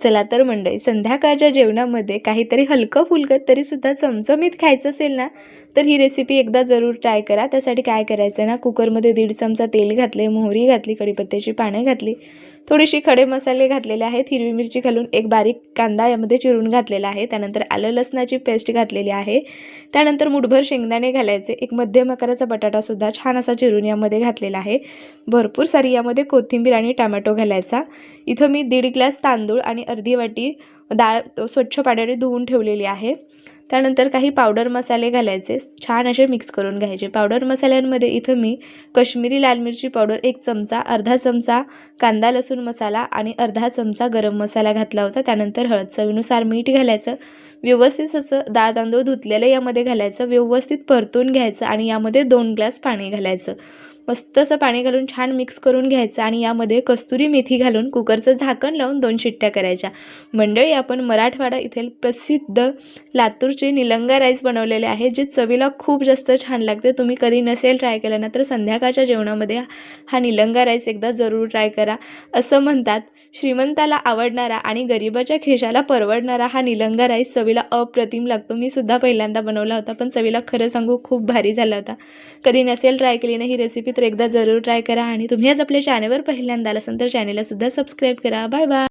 चला तर मंडळी संध्याकाळच्या जेवणामध्ये काहीतरी हलकं फुलकं तरीसुद्धा चमचमीत खायचं असेल ना तर ही रेसिपी एकदा जरूर ट्राय करा. त्यासाठी काय करायचं ना कुकरमध्ये दीड चमचा तेल घातले मोहरी घातली कढीपत्त्याची पानं घातली. थोडीशी खडे मसाले घातलेले आहेत. हिरवी मिरची घालून एक बारीक कांदा यामध्ये चिरून घातलेला आहे. त्यानंतर आलं लसणाची पेस्ट घातलेली आहे. त्यानंतर मुठभर शेंगदाणे घालायचे. एक मध्यम आकाराचा बटाटासुद्धा छान असा चिरून यामध्ये घातलेला आहे. भरपूर सारी यामध्ये कोथिंबीर आणि टमॅटो घालायचा. इथं मी दीड ग्लास तांदूळ आणि अर्धी वाटी डाळ स्वच्छ पाण्याने धुवून ठेवलेली आहे. त्यानंतर काही पावडर मसाले घालायचे. छान असे मिक्स करून घ्यायचे. पावडर मसाल्यांमध्ये इथं मी कश्मीरी लाल मिरची पावडर एक चमचा अर्धा चमचा कांदा लसूण मसाला आणि अर्धा चमचा गरम मसाला घातला होता. त्यानंतर हळद चवीनुसार मीठ घालायचं. व्यवस्थित असं डाळ तांदूळ धुतलेलं यामध्ये घालायचं. व्यवस्थित परतून घ्यायचं आणि यामध्ये दोन ग्लास पाणी घालायचं. मस्त असं पाणी घालून छान मिक्स करून घ्यायचं आणि यामध्ये कस्तुरी मेथी घालून कुकरचं झाकण लावून दोन शिट्ट्या करायच्या. मंडळी आपण मराठवाडा इथेल प्रसिद्ध लातूरचे निलंगा राईस बनवलेले आहे जे चवीला खूप जास्त छान लागते. तुम्ही कधी नसेल ट्राय केलं ना तर संध्याकाळच्या जेवणामध्ये हा निलंगा राईस एकदा जरूर ट्राय करा. असं म्हणतात. श्रीमंताला आवडणारा आणि गरिबाच्या खिशाला परवडणारा हा निलंगा राईस चवीला अप्रतिम लागतो. मी सुद्धा पहिल्यांदा बनवला होता पण चवीला खरं सांगू खूप भारी झाला होता. कधी नसेल ट्राय केली ना ही रेसिपी तर एकदा जरूर ट्राय करा आणि तुम्ही आज आपल्या चॅनलवर पहिल्यांदा आला असेल तर चॅनेलला सुद्धा सबस्क्राईब करा. Bye bye